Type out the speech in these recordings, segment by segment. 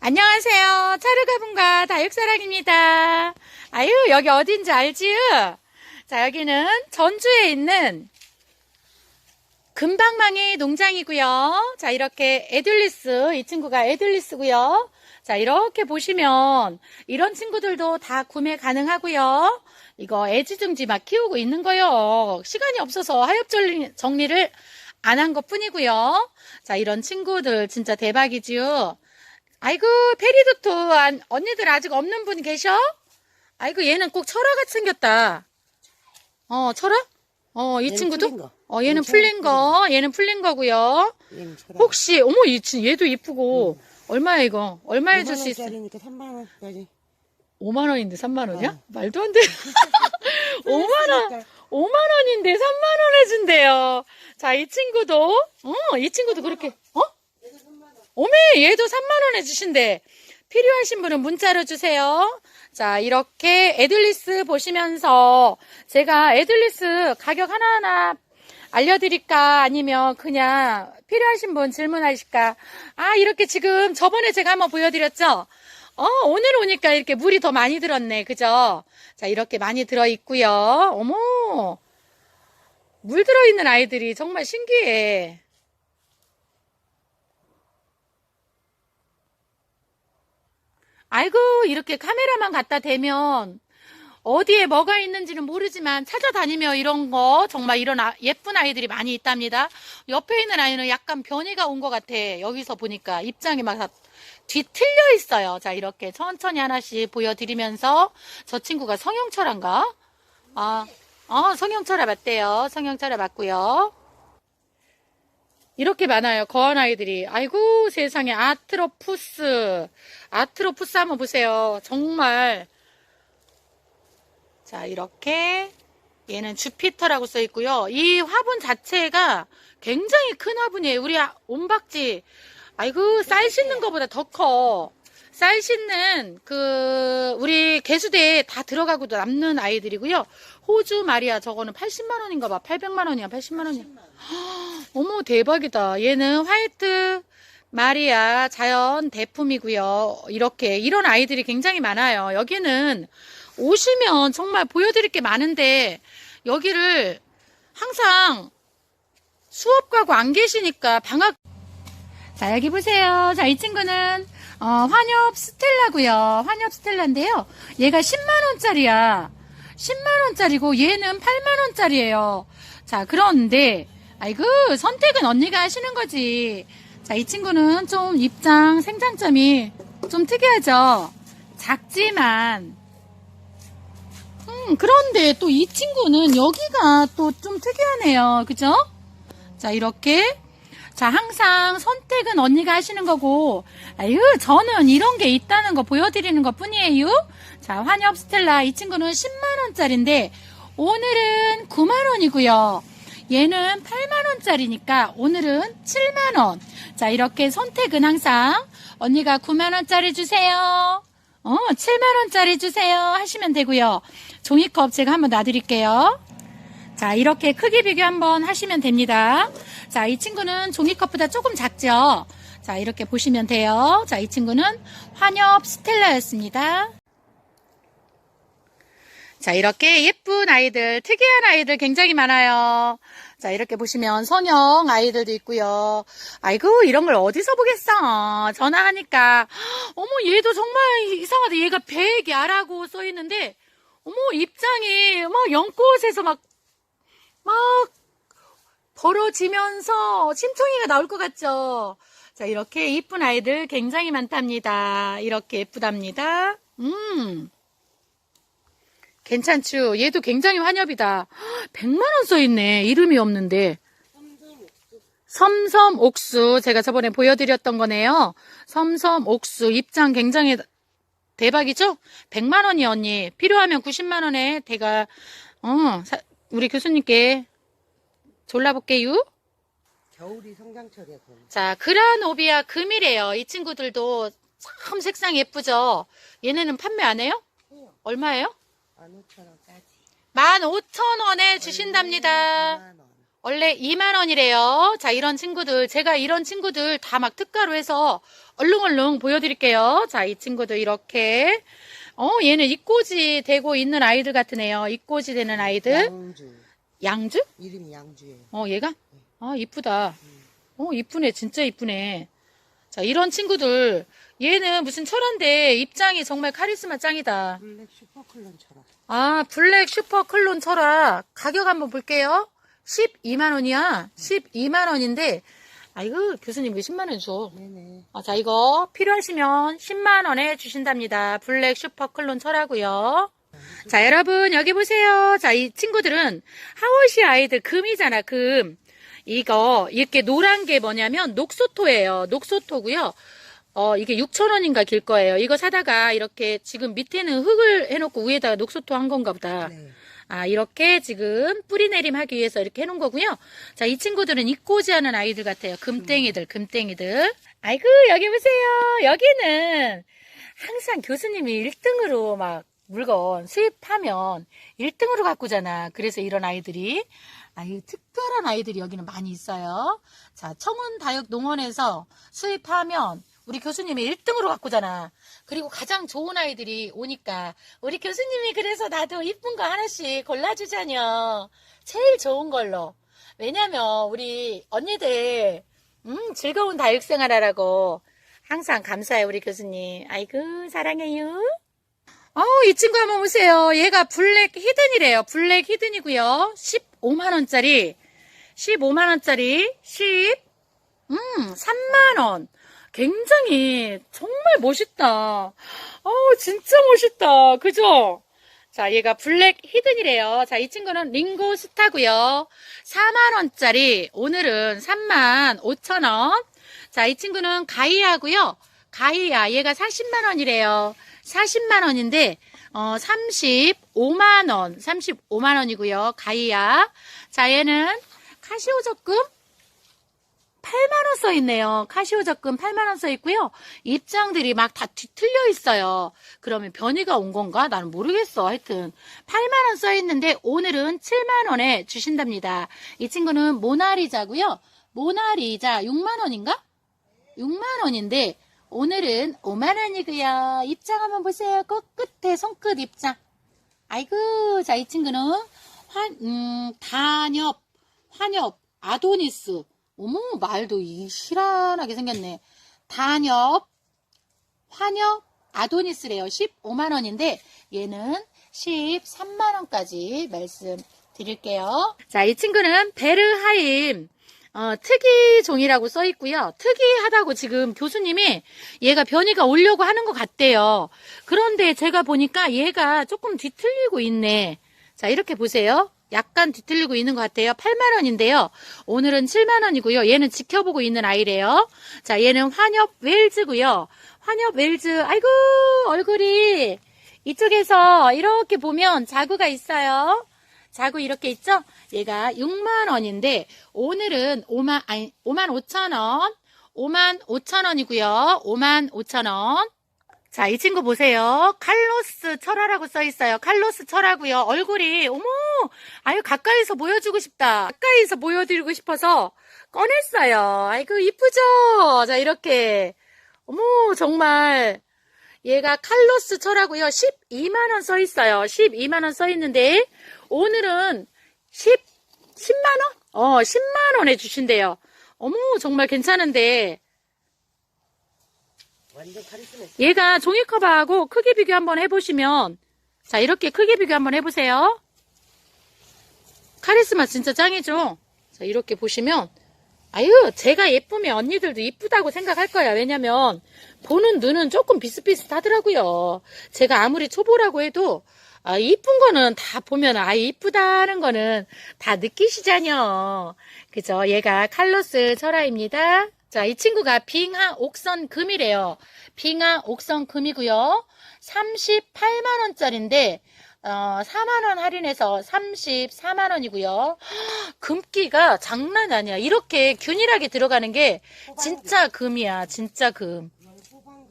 안녕하세요. 차르가분과 다육사랑입니다. 아유, 여기 어딘지 알지요? 자, 여기는 전주에 있는 금방망이 농장이고요. 자, 이렇게 에들리스, 이 친구가 에들리스고요. 자, 이렇게 보시면 이런 친구들도 다 구매 가능하고요. 이거 애지중지 막 키우고 있는 거요. 시간이 없어서 하엽 정리- 정리를 안 한 것 뿐이고요. 자, 이런 친구들 진짜 대박이지요. 아이고, 페리도토 안- 언니들 아직 없는 분 계셔? 아이고, 얘는 꼭 철화같이 생겼다. 어, 철화? 어, 이 얘는 친구도? 풀린 거. 어, 얘는 풀린 거, 얘는 풀린 거고요. 얘는. 혹시, 어머, 이, 친- 얘도 이쁘고, 얼마야, 이거? 얼마 해줄 수 있어? 5만원짜리니까 3만원짜리. 5만 원인데 3만 원이야? 어. 말도 안 돼. 5만 원, 5만 원인데 3만 원 해준대요. 자, 이 친구도, 어, 이 친구도 그렇게, 어? 오메, 얘도 3만원 해주신대. 필요하신 분은 문자로 주세요. 자, 이렇게 에들리스 보시면서 제가 에들리스 가격 하나하나 알려드릴까? 아니면 그냥 필요하신 분 질문하실까? 아, 이렇게 지금 저번에 제가 한번 보여드렸죠? 어, 오늘 오니까 이렇게 물이 더 많이 들었네. 그죠? 자, 이렇게 많이 들어있고요. 어머! 물 들어있는 아이들이 정말 신기해. 아이고, 이렇게 카메라만 갖다 대면 어디에 뭐가 있는지는 모르지만 찾아다니며 이런 거 정말 이런 아- 예쁜 아이들이 많이 있답니다. 옆에 있는 아이는 약간 변이가 온 것 같아. 여기서 보니까 입장이 막 다 뒤틀려 있어요. 자, 이렇게 천천히 하나씩 보여드리면서 저 친구가 성형철인가? 아, 어, 성형철아 맞대요. 성형철아 맞고요. 이렇게 많아요. 거한 아이들이. 아이고, 세상에. 아트로푸스. 아트로푸스 한번 보세요. 정말. 자, 이렇게. 얘는 주피터라고 써 있고요. 이 화분 자체가 굉장히 큰 화분이에요. 우리 아- 온박지. 아이고, 쌀 씻는 것보다 더 커. 쌀 씻는 그 우리 개수대에 다 들어가고도 남는 아이들이고요. 호주 마리아 저거는 80만 원인가 봐. 800만 원이야. 80만 원이야. 어머 대박이다. 얘는 화이트 마리아 자연 대품이고요. 이렇게 이런 아이들이 굉장히 많아요. 여기는 오시면 정말 보여드릴 게 많은데 여기를 항상 수업 가고 안 계시니까 방학 자 여기 보세요. 자 이 친구는 어, 환엽 스텔라고요. 환엽 스텔라인데요. 얘가 10만 원짜리야. 10만 원짜리고 얘는 8만 원짜리예요. 자 그런데 아이고 선택은 언니가 하시는 거지. 자 이 친구는 좀 입장 생장점이 좀 특이하죠. 작지만 음 그런데 또 이 친구는 여기가 또 좀 특이하네요. 그죠? 자 이렇게 자, 항상 선택은 언니가 하시는 거고, 아유, 저는 이런 게 있다는 거 보여드리는 것 뿐이에요. 자, 환엽 스텔라, 이 친구는 10만원짜리인데, 오늘은 9만원이고요. 얘는 8만원짜리니까, 오늘은 7만원. 자, 이렇게 선택은 항상, 언니가 9만원짜리 주세요. 어, 7만원짜리 주세요. 하시면 되고요. 종이컵 제가 한번 놔드릴게요. 자, 이렇게 크기 비교 한번 하시면 됩니다. 자, 이 친구는 종이컵보다 조금 작죠? 자, 이렇게 보시면 돼요. 자, 이 친구는 환엽 스텔라였습니다. 자, 이렇게 예쁜 아이들, 특이한 아이들 굉장히 많아요. 자, 이렇게 보시면 성형 아이들도 있고요. 아이고, 이런 걸 어디서 보겠어. 전화하니까. 어머, 얘도 정말 이상하다. 얘가 백야라고 써 있는데, 어머, 입장이 막 연꽃에서 막 막 벌어지면서 심통이가 나올 것 같죠? 자, 이렇게 이쁜 아이들 굉장히 많답니다. 이렇게 예쁘답니다. 음. 괜찮죠? 얘도 굉장히 환엽이다. 100만원 써있네. 이름이 없는데. 섬섬 옥수. 제가 저번에 보여드렸던 거네요. 섬섬 옥수. 입장 굉장히 대박이죠? 100만원이 언니. 필요하면 90만원에 제가, 어, 사- 우리 교수님께 졸라볼게요. 겨울이 성장철이야. 자, 그라노비아 금이래요. 이 친구들도 참 색상 예쁘죠? 얘네는 판매 안 해요? 해요. 얼마예요? 만 오천 원까지. 15,000원에 주신답니다. 9만 원. 원래 2만 원이래요. 자, 이런 친구들. 제가 이런 친구들 다 막 특가로 해서 얼렁얼렁 보여드릴게요. 자, 이 친구들 이렇게. 어, 얘는 입꼬지 되고 있는 아이들 같으네요. 입꼬지 되는 아이들. 양주. 양주? 이름이 양주예요. 어, 얘가? 아, 이쁘다. 어, 이쁘네. 진짜 이쁘네. 자, 이런 친구들. 얘는 무슨 철한데 입장이 정말 카리스마 짱이다. 블랙 슈퍼클론처럼. 아, 블랙 슈퍼 클론 철학. 가격 한번 볼게요. 12만원이야. 12만원인데, 아이고, 교수님 왜 10만원 줘? 네네. 아, 자, 이거 필요하시면 10만원에 주신답니다. 블랙 슈퍼 클론 철하고요. 자, 여러분, 여기 보세요. 자, 이 친구들은 하워시 아이들 금이잖아, 금. 이거, 이렇게 노란 게 뭐냐면 녹소토예요. 녹소토고요. 어, 이게 6,000원인가 길 거예요. 이거 사다가 이렇게 지금 밑에는 흙을 해놓고 위에다가 녹소토 한 건가 보다. 네. 아, 이렇게 지금 뿌리 내림 하기 위해서 이렇게 해놓은 거고요. 자, 이 친구들은 입고지 하는 아이들 같아요. 금땡이들, 금땡이들. 아이고, 여기 보세요. 여기는 항상 교수님이 1등으로 막 물건 수입하면 1등으로 가꾸잖아. 그래서 이런 아이들이, 아유, 특별한 아이들이 여기는 많이 있어요. 자, 청운 다육 농원에서 수입하면 우리 교수님이 1등으로 가꾸잖아. 그리고 가장 좋은 아이들이 오니까 우리 교수님이 그래서 나도 이쁜 거 하나씩 골라주자녀. 제일 좋은 걸로. 왜냐면 우리 언니들 음, 즐거운 다육생활 하라고 항상 감사해 우리 교수님. 아이고 사랑해요. 어우 이 친구 한번 보세요. 얘가 블랙 히든이래요. 블랙 히든이고요. 15만 원짜리. 15만 원짜리 10 음, 3만원. 굉장히, 정말 멋있다. 어우, 진짜 멋있다. 그죠? 자, 얘가 블랙 히든이래요. 자, 이 친구는 링고 스타고요 4만원짜리. 오늘은 3만 5천원. 자, 이 친구는 가이아고요 가이아. 얘가 40만원이래요. 40만원인데, 어, 35만원. 35만원이고요. 가이아. 자, 얘는 카시오 적금 8만원 써 있네요. 카시오 적금 8만원 써 있고요. 입장들이 막 다 뒤틀려 있어요. 그러면 변이가 온 건가? 나는 모르겠어. 하여튼 8만원 써 있는데 오늘은 7만원에 주신답니다. 이 친구는 모나리자고요. 모나리자 6만원인가? 6만원인데 오늘은 5만원이고요. 입장 한번 보세요. 끝끝에 손끝 입장. 아이고 자 이 친구는 환, 음, 단엽, 환엽, 아도니스 어머, 말도 이 실한하게 생겼네. 단엽, 환엽, 아도니스래요. 15만원인데, 얘는 13만원까지 말씀드릴게요. 자, 이 친구는 베르하임, 어, 특이 종이라고 써 있고요. 특이하다고 지금 교수님이 얘가 변이가 오려고 하는 것 같대요. 그런데 제가 보니까 얘가 조금 뒤틀리고 있네. 자, 이렇게 보세요. 약간 뒤틀리고 있는 것 같아요. 8만원인데요. 오늘은 7만원이고요. 얘는 지켜보고 있는 아이래요. 자, 얘는 환엽 웰즈고요. 환엽 웰즈, 아이고, 얼굴이 이쪽에서 이렇게 보면 자구가 있어요. 자구 이렇게 있죠? 얘가 6만원인데, 오늘은 5만, 아니, 5만 5천원. 5만 5천원이고요. 5만 5천원. 자, 이 친구 보세요. 칼로스 철화라고 써 있어요. 칼로스 철화고요. 얼굴이 어머, 아유 가까이서 보여주고 싶다. 가까이서 보여드리고 싶어서 꺼냈어요. 아이고 이쁘죠? 자, 이렇게 어머 정말 얘가 칼로스 철화고요. 12만 원 써 있어요. 12만 원 써 있는데 오늘은 10 10만 원? 어, 10만 원에 주신대요. 어머 정말 괜찮은데 얘가 종이 커버하고 크기 비교 한번 해보시면 자 이렇게 크기 비교 한번 해보세요. 카리스마 진짜 짱이죠? 자 이렇게 보시면 아유 제가 예쁘면 언니들도 이쁘다고 생각할 거야. 왜냐면 보는 눈은 조금 비슷비슷하더라고요. 제가 아무리 초보라고 해도 아, 이쁜 거는 다 보면 아 이쁘다는 거는 다 느끼시잖요 그죠? 얘가 칼로스 철화입니다 자, 이 친구가 빙하 옥선 금이래요. 빙하 옥선 금이고요. 38만원짜리인데, 어, 4만원 할인해서 34만원이고요. 금기가 장난 아니야. 이렇게 균일하게 들어가는 게 진짜 금이야. 진짜 금.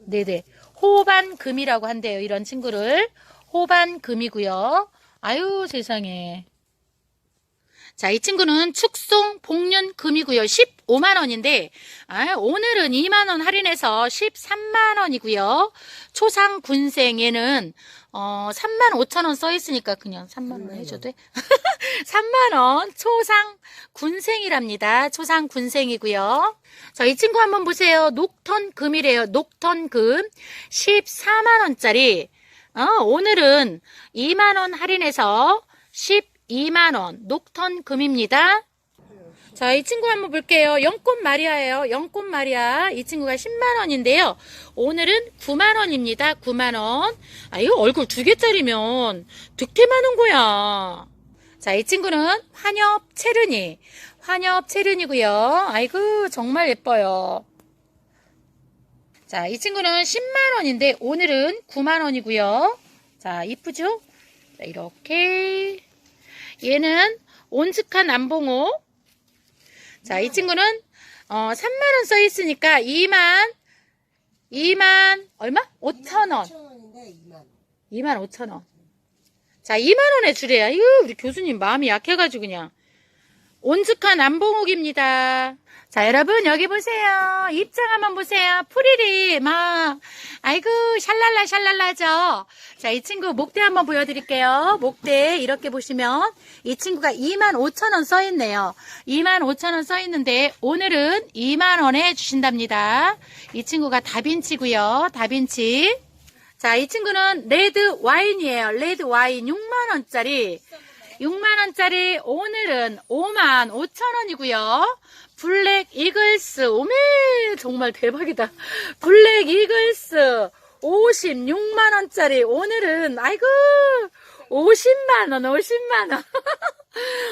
네네. 호반금이라고 한대요. 이런 친구를. 호반금이고요. 아유, 세상에. 자, 이 친구는 축송 복륜 금이고요. 15만 원인데 아, 오늘은 2만 원 할인해서 13만 원이고요. 초상 군생 얘는 어 3만 5천 원 써 있으니까 그냥 3만 원 해줘도 돼? 3만 원 초상 군생이랍니다. 초상 군생이고요. 자, 이 친구 한번 보세요. 녹턴 금이래요. 녹턴 금 14만 원짜리. 어, 오늘은 2만 원 할인해서 12만 원 녹턴 금입니다. 자, 이 친구 한번 볼게요. 영꽃 마리아예요. 영꽃 마리아. 이 친구가 10만 원인데요. 오늘은 9만 원입니다. 9만 원. 아, 이거 얼굴 두 개짜리면 득템하는 거야. 자, 이 친구는 환엽 체르니. 환엽 체르니고요. 아이고, 정말 예뻐요. 자, 이 친구는 10만 원인데 오늘은 9만 원이고요. 자, 이쁘죠? 자, 이렇게 얘는 온슥한 남봉호. 자, 이 친구는 어 3만 원 써 있으니까 2만 2만 얼마? 5천 원. 5천원인데 2만 2만 5천 원. 자, 2만 원에 주래야. 이거 우리 교수님 마음이 약해가지고 그냥. 온슥한 남봉옥입니다. 자, 여러분 여기 보세요. 입장 한번 보세요. 프릴이 막 아이고 샬랄라 샬랄라죠. 자, 이 친구 목대 한번 보여드릴게요. 목대 이렇게 보시면 이 친구가 2만 5천 원 써있네요. 2만 5천 원 써있는데 오늘은 2만 원에 주신답니다. 이 친구가 다빈치고요. 다빈치. 자, 이 친구는 레드 와인이에요. 레드 와인 6만 원짜리. 6만 원짜리 오늘은 5만 5천 원이고요. 블랙 이글스 오메 정말 대박이다. 블랙 이글스 56만 원짜리 오늘은 아이고 50만 원 50만 원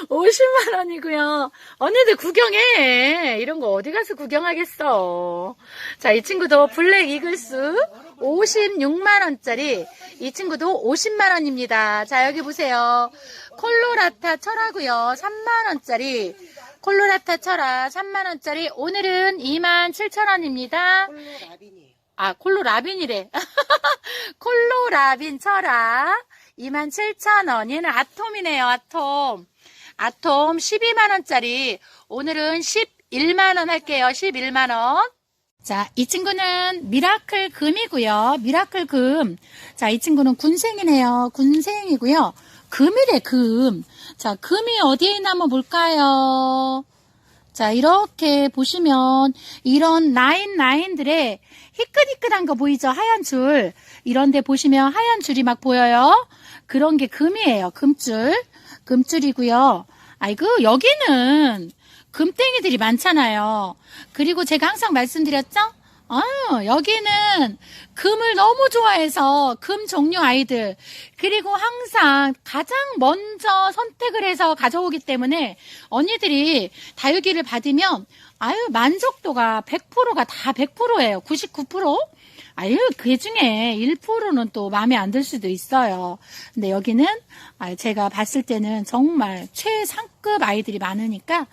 50만 원이고요. 언니들 구경해. 이런 거 어디 가서 구경하겠어. 자, 이 친구도 블랙 이글스 56만 원짜리. 이 친구도 50만 원입니다. 자, 여기 보세요. 콜로라타 철하고요. 3만 원짜리. 콜로라타 철아 3만 원짜리. 오늘은 2만 7천 원입니다. 콜로 라빈이에요 아, 콜로라빈이래. 콜로라빈 철아 27,000원. 얘는 아톰이네요, 아톰. 아톰 12만원짜리. 오늘은 11만원 할게요, 11만원. 자, 이 친구는 미라클 금이고요. 미라클 금. 자, 이 친구는 군생이네요. 군생이고요. 금이래, 금. 자, 금이 어디에 있나 한번 볼까요? 자, 이렇게 보시면 이런 라인 라인들의 희끗희끗한 거 보이죠? 하얀 줄. 이런 데 보시면 하얀 줄이 막 보여요. 그런 게 금이에요. 금줄. 금줄이고요. 아이고, 여기는 금땡이들이 많잖아요. 그리고 제가 항상 말씀드렸죠? 아, 여기는 금을 너무 좋아해서 금 종류 아이들 그리고 항상 가장 먼저 선택을 해서 가져오기 때문에 언니들이 다육이를 받으면 아유 만족도가 100%가 다 100%예요. 99%? 아유 그 중에 1%는 또 마음에 안 들 수도 있어요. 근데 여기는 아, 제가 봤을 때는 정말 최상급 아이들이 많으니까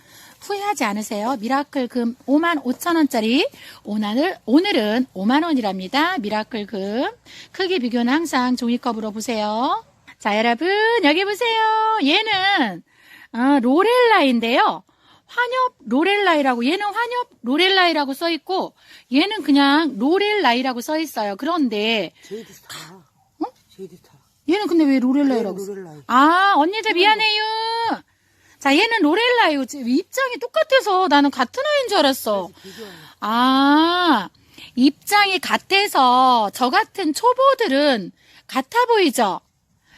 후회하지 않으세요. 미라클 금 5만 5천 원짜리 오늘 오늘은 5만 원이랍니다. 미라클 금 크기 비교는 항상 종이컵으로 보세요. 자 여러분 여기 보세요. 얘는 어, 로렐라인데요. 환엽 로렐라이라고 얘는 환엽 로렐라이라고 써 있고 얘는 그냥 로렐라이라고 써 있어요. 그런데 제이드 스타 어? 제이드 스타 얘는 근데 왜 로렐라이라고 써? 로렐라이 아, 언니들 미안해요. 자, 얘는 로렐라요. 입장이 똑같아서 나는 같은 아이인 줄 알았어. 아, 입장이 같아서 저 같은 초보들은 같아 보이죠?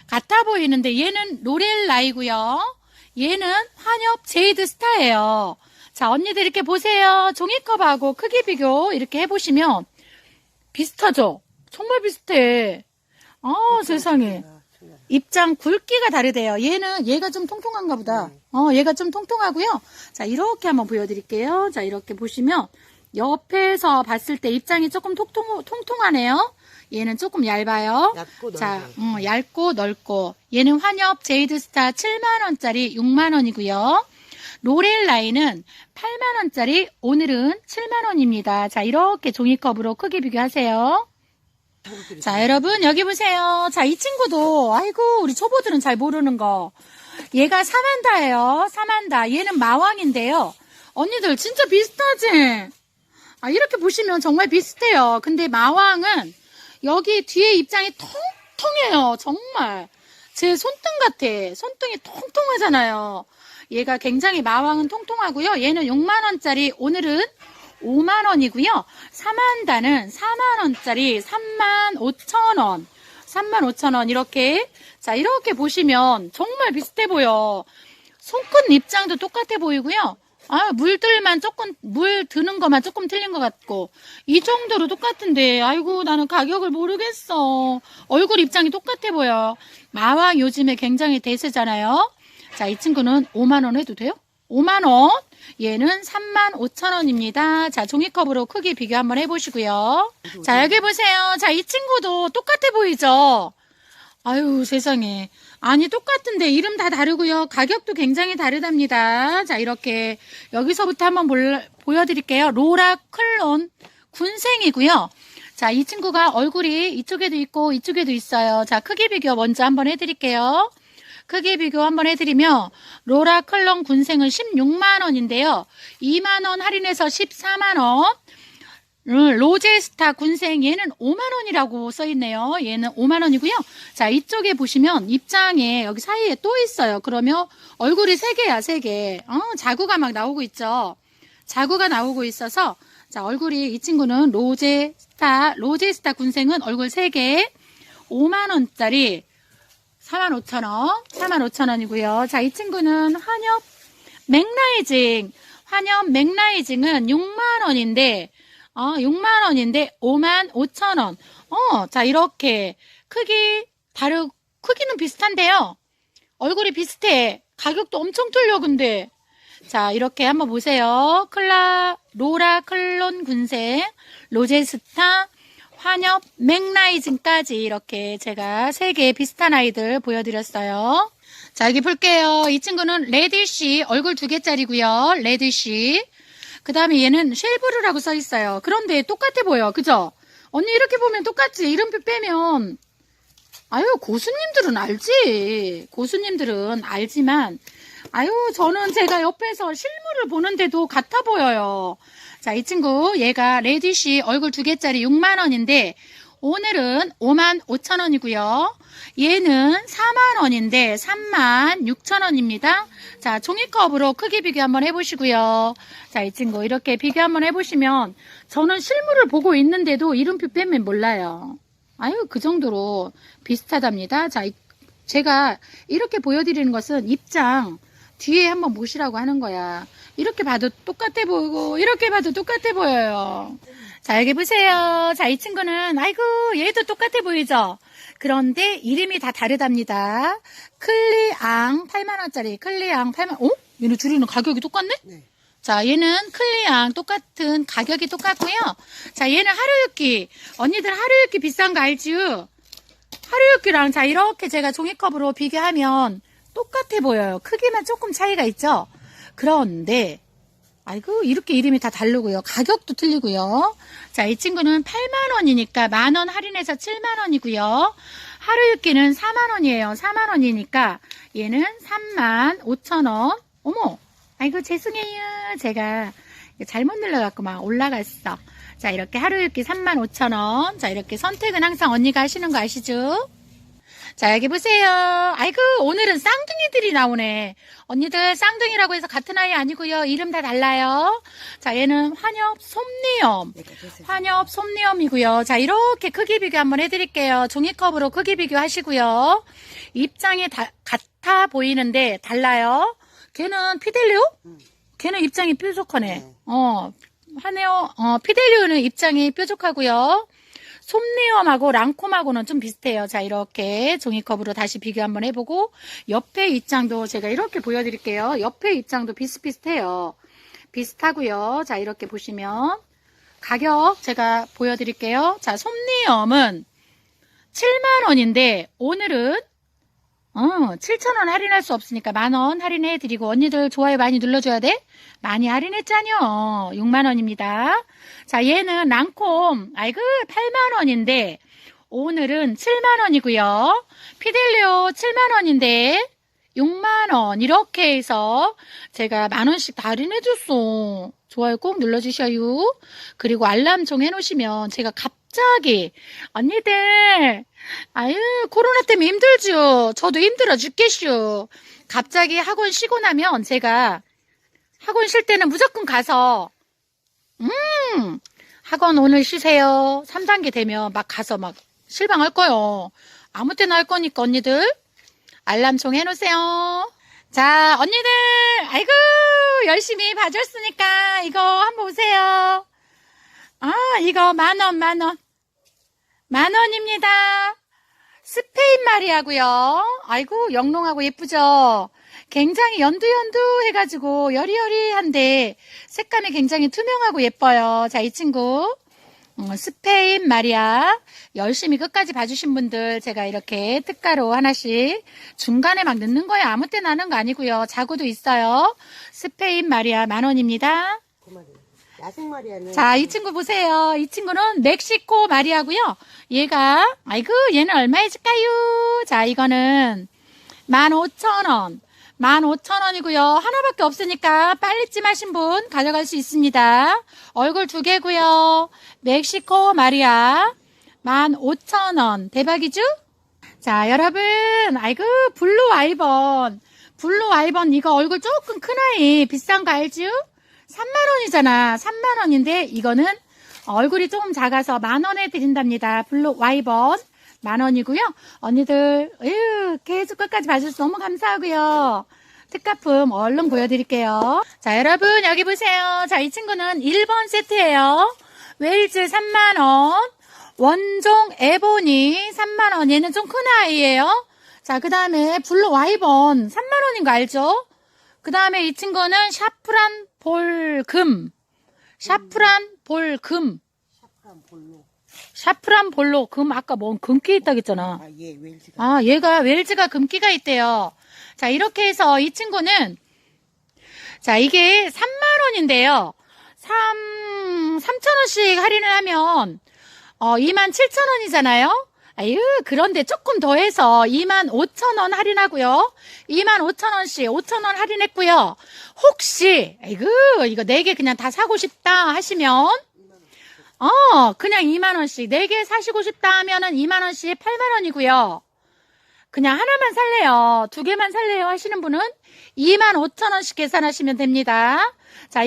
같아 보이는데 얘는 로렐라이고요. 얘는 환엽 제이드 스타예요. 자, 언니들 이렇게 보세요. 종이컵하고 크기 비교 이렇게 해보시면 비슷하죠? 정말 비슷해. 아, 세상에. 입장 굵기가 다르대요. 얘는 얘가 좀 통통한가 보다. 네. 어, 얘가 좀 통통하고요. 자, 이렇게 한번 보여드릴게요. 자, 이렇게 보시면 옆에서 봤을 때 입장이 조금 통통 통통하네요. 얘는 조금 얇아요. 얇고 자, 넓고. 음, 얇고 넓고. 얘는 환엽 제이드스타 7만 원짜리 6만 원이고요. 로렐 라인은 8만 원짜리 오늘은 7만 원입니다. 자, 이렇게 종이컵으로 크기 비교하세요. 자, 여러분, 여기 보세요. 자, 이 친구도, 아이고, 우리 초보들은 잘 모르는 거. 얘가 사만다예요. 사만다. 얘는 마왕인데요. 언니들 진짜 비슷하지? 아, 이렇게 보시면 정말 비슷해요. 근데 마왕은 여기 뒤에 입장이 통통해요. 정말. 제 손등 같아. 손등이 통통하잖아요. 얘가 굉장히 마왕은 통통하고요. 얘는 6만원짜리, 오늘은 5만원이고요. 사만다는 4만원짜리 3만 5천원. 3만 5천원. 이렇게. 자, 이렇게 보시면 정말 비슷해 보여. 손끝 입장도 똑같아 보이고요. 아, 물들만 조금, 물 드는 것만 조금 틀린 것 같고. 이 정도로 똑같은데, 아이고, 나는 가격을 모르겠어. 얼굴 입장이 똑같아 보여. 마왕 요즘에 굉장히 대세잖아요. 자, 이 친구는 5만원 해도 돼요? 5만원. 얘는 3만 5천원입니다. 자, 종이컵으로 크기 비교 한번 해보시고요. 자, 여기 보세요. 자, 이 친구도 똑같아 보이죠? 아유, 세상에. 아니, 똑같은데 이름 다 다르고요. 가격도 굉장히 다르답니다. 자, 이렇게 여기서부터 한번 볼- 보여드릴게요. 로라 클론 군생이고요. 자, 이 친구가 얼굴이 이쪽에도 있고 이쪽에도 있어요. 자, 크기 비교 먼저 한번 해드릴게요. 크기 비교 한번 해드리면 로라 클론 군생은 16만 원인데요. 2만 원 할인해서 14만 원. 음, 로제스타 군생 얘는 5만 원이라고 써 있네요. 얘는 5만 원이고요. 자, 이쪽에 보시면 입장에 여기 사이에 또 있어요. 그러면 얼굴이 세 개야, 세 개. 어, 자구가 막 나오고 있죠. 자구가 나오고 있어서 자, 얼굴이 이 친구는 로제스타 로제스타 군생은 얼굴 세 개. 5만 원짜리 4만 5천 원. 4만 5천 원이고요. 자, 이 친구는 환엽 맥라이징. 환엽 맥라이징은 6만 원인데 어, 6만 원인데 5만 5천 원. 어, 자 이렇게 크기 다르 크기는 비슷한데요. 얼굴이 비슷해. 가격도 엄청 틀려 근데. 자 이렇게 한번 보세요. 클라 로라 클론 군생 로제스타 환엽 맥라이징까지 이렇게 제가 세개 비슷한 아이들 보여드렸어요. 자 여기 볼게요. 이 친구는 레디쉬 얼굴 두 개짜리고요. 레디쉬. 그 다음에 얘는 쉘브르라고 써 있어요. 그런데 똑같아 보여. 그죠? 언니 이렇게 보면 똑같지? 이름표 빼면. 아유, 고수님들은 알지. 고수님들은 알지만. 아유, 저는 제가 옆에서 실물을 보는데도 같아 보여요. 자, 이 친구, 얘가 레디쉬 얼굴 두 개짜리 6만 원인데, 오늘은 5만 5천 원이고요. 얘는 4만 원인데 3만 6천 원입니다. 자, 종이컵으로 크기 비교 한번 해보시고요. 자, 이 친구 이렇게 비교 한번 해보시면 저는 실물을 보고 있는데도 이름표 빼면 몰라요. 아유, 그 정도로 비슷하답니다. 자, 이- 제가 이렇게 보여드리는 것은 입장 뒤에 한번 보시라고 하는 거야. 이렇게 봐도 똑같아 보이고 이렇게 봐도 똑같아 보여요. 자, 여기 보세요. 자, 이 친구는 아이고 얘도 똑같아 보이죠? 그런데 이름이 다 다르답니다. 클리앙 8만원짜리 클리앙 8만 어? 얘는 줄이는 가격이 똑같네? 네. 자, 얘는 클리앙 똑같은 가격이 똑같고요. 자, 얘는 하루유끼. 언니들 하루유끼 비싼 거 알지요? 하루유끼랑 자, 이렇게 제가 종이컵으로 비교하면 똑같아 보여요. 크기만 조금 차이가 있죠? 그런데, 아이고, 이렇게 이름이 다 다르고요. 가격도 틀리고요. 자, 이 친구는 8만 원이니까 만 원 할인해서 7만 원이고요. 하루유끼는 4만 원이에요. 4만 원이니까 얘는 3만 5천 원. 어머, 아이고, 죄송해요. 제가 잘못 눌러갖고 막 올라갔어. 자, 이렇게 하루유끼 3만 5천 원. 자, 이렇게 선택은 항상 언니가 하시는 거 아시죠? 자, 여기 보세요. 아이고, 오늘은 쌍둥이들이 나오네. 언니들 쌍둥이라고 해서 같은 아이 아니고요. 이름 다 달라요. 자, 얘는 환엽 솜니엄. 네, 보세요. 환엽 솜니엄이고요. 자, 이렇게 크기 비교 한번 해드릴게요. 종이컵으로 크기 비교하시고요. 입장이 다, 같아 보이는데 달라요. 걔는 피델리오? 음. 걔는 입장이 뾰족하네. 네. 어, 하네요. 어, 피델리오는 입장이 뾰족하고요. 솜니엄하고 랑콤하고는 좀 비슷해요. 자, 이렇게 종이컵으로 다시 비교 한번 해보고, 옆에 입장도 제가 이렇게 보여드릴게요. 옆에 입장도 비슷비슷해요. 비슷하고요. 자, 이렇게 보시면, 가격 제가 보여드릴게요. 자, 솜니엄은 7만원인데, 오늘은 어, 7,000원 할인할 수 없으니까 만원 할인해드리고, 언니들 좋아요 많이 눌러줘야 돼? 많이 할인했잖요. 6만원입니다. 자, 얘는 랑콤, 아이고, 8만원인데, 오늘은 7만원이고요. 피델리오 7만원인데, 6만원. 이렇게 해서 제가 만원씩 다 할인해줬어. 좋아요 꼭 눌러주셔요. 그리고 알람 종 해놓으시면 제가 갑자기, 언니들, 아유, 코로나 때문에 힘들죠. 저도 힘들어 죽겠슈. 갑자기 학원 쉬고 나면 제가 학원 쉴 때는 무조건 가서, 음, 학원 오늘 쉬세요. 3단계 되면 막 가서 막 실방할 거요. 아무 때나 할 거니까 언니들 알람총 해놓으세요. 자, 언니들, 아이고, 열심히 봐줬으니까 이거 한번 보세요. 아, 이거 만 원, 만 원. 만 원입니다. 스페인 말이하고요. 아이고, 영롱하고 예쁘죠? 굉장히 연두연두 해가지고 여리여리한데 색감이 굉장히 투명하고 예뻐요. 자, 이 친구. 어, 스페인 마리아 열심히 끝까지 봐주신 분들 제가 이렇게 특가로 하나씩 중간에 막 넣는 거예요. 아무 때나 하는 거 아니고요. 자구도 있어요. 스페인 마리아 만 원입니다. 그 말이에요. 야생 마리아는 자, 이 친구 보세요. 이 친구는 멕시코 마리아고요. 얘가 아이고 얘는 얼마일까요? 자, 이거는 15,000원. 15,000원이고요. 하나밖에 없으니까 빨리 찜 하신 분 가져갈 수 있습니다. 얼굴 두 개고요. 멕시코 마리아 15,000원. 대박이죠? 자, 여러분. 아이고 블루 아이번. 블루 아이번 이거 얼굴 조금 큰 아이 비싼 거 알죠? 3만원이잖아. 3만원인데, 이거는 얼굴이 조금 작아서 만원에 드린답니다. 블루 와이번. 만원이고요. 언니들, 으 계속 끝까지 봐주셔서 너무 감사하고요. 특가품 얼른 보여드릴게요. 자, 여러분, 여기 보세요. 자, 이 친구는 1번 세트예요. 웨일즈 3만원. 원종 에보니 3만원. 얘는 좀 큰 아이예요. 자, 그 다음에 블루 와이번 3만원인 거 알죠? 그 다음에 이 친구는 샤프란 볼금. 샤프란 볼금. 샤프란 볼로. 샤프란 볼로 금 아까 뭔 금기 있다고 했잖아. 아, 예, 웰즈가. 아, 얘가 웰즈가 금기가 있대요. 자, 이렇게 해서 이 친구는 자, 이게 3만 원인데요. 3 3,000원씩 할인을 하면 어 2만 7,000원이잖아요. 아유, 그런데 조금 더 해서 2만 5천 원 할인하고요. 2만 5천 원씩 5천 원 할인했고요. 혹시 아이고, 이거 네개 그냥 다 사고 싶다 하시면 어, 그냥 2만 원씩 네개 사시고 싶다 하면은 2만 원씩 8만 원이고요. 그냥 하나만 살래요. 두 개만 살래요 하시는 분은 2만 5천 원씩 계산하시면 됩니다. 자,